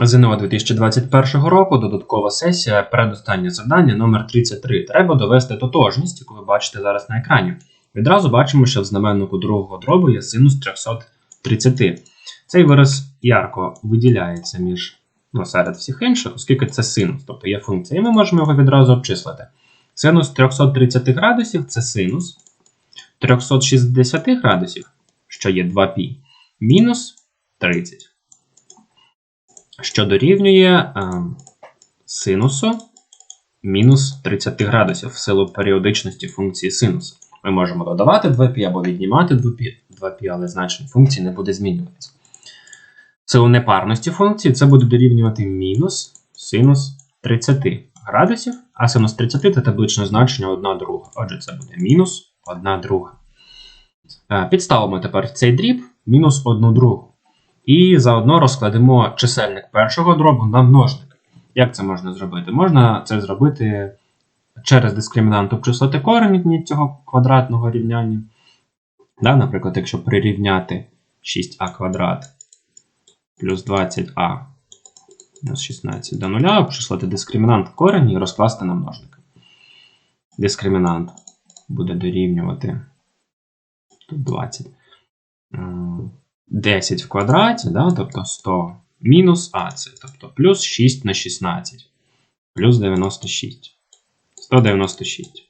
ЗНО 2021 року, додаткова сесія, передостаннє завдання номер 33. Треба довести тотожність, яку ви бачите зараз на екрані. Відразу бачимо, що в знаменнику другого дробу є синус 330. Цей вираз ярко виділяється між ну, серед всіх інших, оскільки це синус, тобто є функція, і ми можемо його відразу обчислити. Синус 330 градусів це синус 360 градусів, що є 2π, мінус 30 що дорівнює е, синусу мінус 30 градусів в силу періодичності функції синусу. Ми можемо додавати 2π або віднімати 2π, 2π але значення функції не буде змінюватися. В силу непарності функції це буде дорівнювати мінус синус 30 градусів, а синус 30 це табличне значення 1 друга. Отже, це буде мінус 1 друга. Е, Підставимо тепер цей дріб мінус 1 другу. І заодно розкладемо чисельник першого дробу на множник. Як це можна зробити? Можна це зробити через дискримінант обчислити корень цього квадратного рівняння. Да, наприклад, якщо прирівняти 6а квадрат плюс 20а мінус 16 до 0, обчислити дискримінант корень і розкласти на множник. Дискримінант буде дорівнювати тут 20. 10 в квадраті, да, тобто 100 мінус а, це тобто плюс 6 на 16, плюс 96. 196.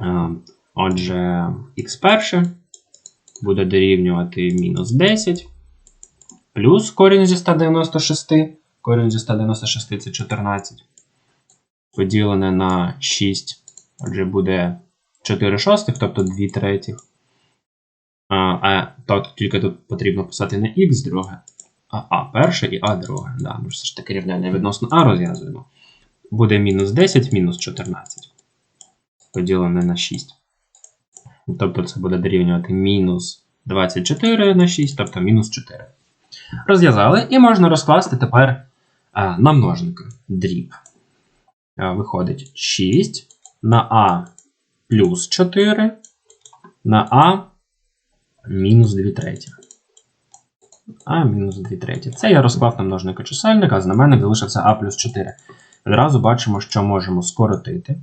Е, Отже, х перше буде дорівнювати мінус 10, плюс корінь зі 196. Корінь зі 196 це 14. Поділене на 6. Отже, буде 4 шостих, тобто 2 третіх. А, а то тільки тут потрібно писати не х друге, а а перше і а друге. Да, ми ж все ж таки рівняння відносно а розв'язуємо. Буде мінус 10 мінус 14. Поділене на 6. Тобто це буде дорівнювати мінус 24 на 6, тобто мінус 4. Розв'язали, і можна розкласти тепер а, на множники. Дріб. А, виходить 6 на а плюс 4 на а мінус 2 треті. А мінус 2 треті. Це я розклав на множника чисельника, а знаменник залишився а плюс 4. Відразу бачимо, що можемо скоротити.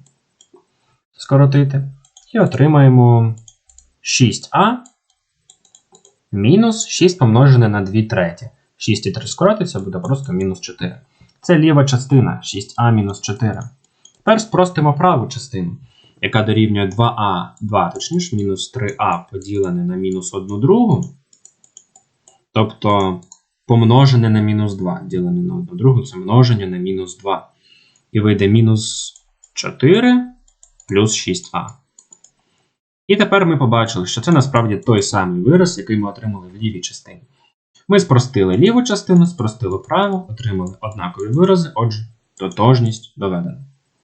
Скоротити. І отримаємо 6а мінус 6 помножене на 2 треті. 6 і 3 скоротиться, буде просто мінус 4. Це ліва частина 6а мінус 4. Тепер спростимо праву частину яка дорівнює 2а, 2, точніше, мінус 3а поділене на мінус 1 другу. Тобто помножене на мінус 2. Ділене на 1 другу це множення на мінус 2. І вийде мінус 4 плюс 6а. І тепер ми побачили, що це насправді той самий вираз, який ми отримали в лівій частині. Ми спростили ліву частину, спростили праву, отримали однакові вирази, отже, тотожність доведена.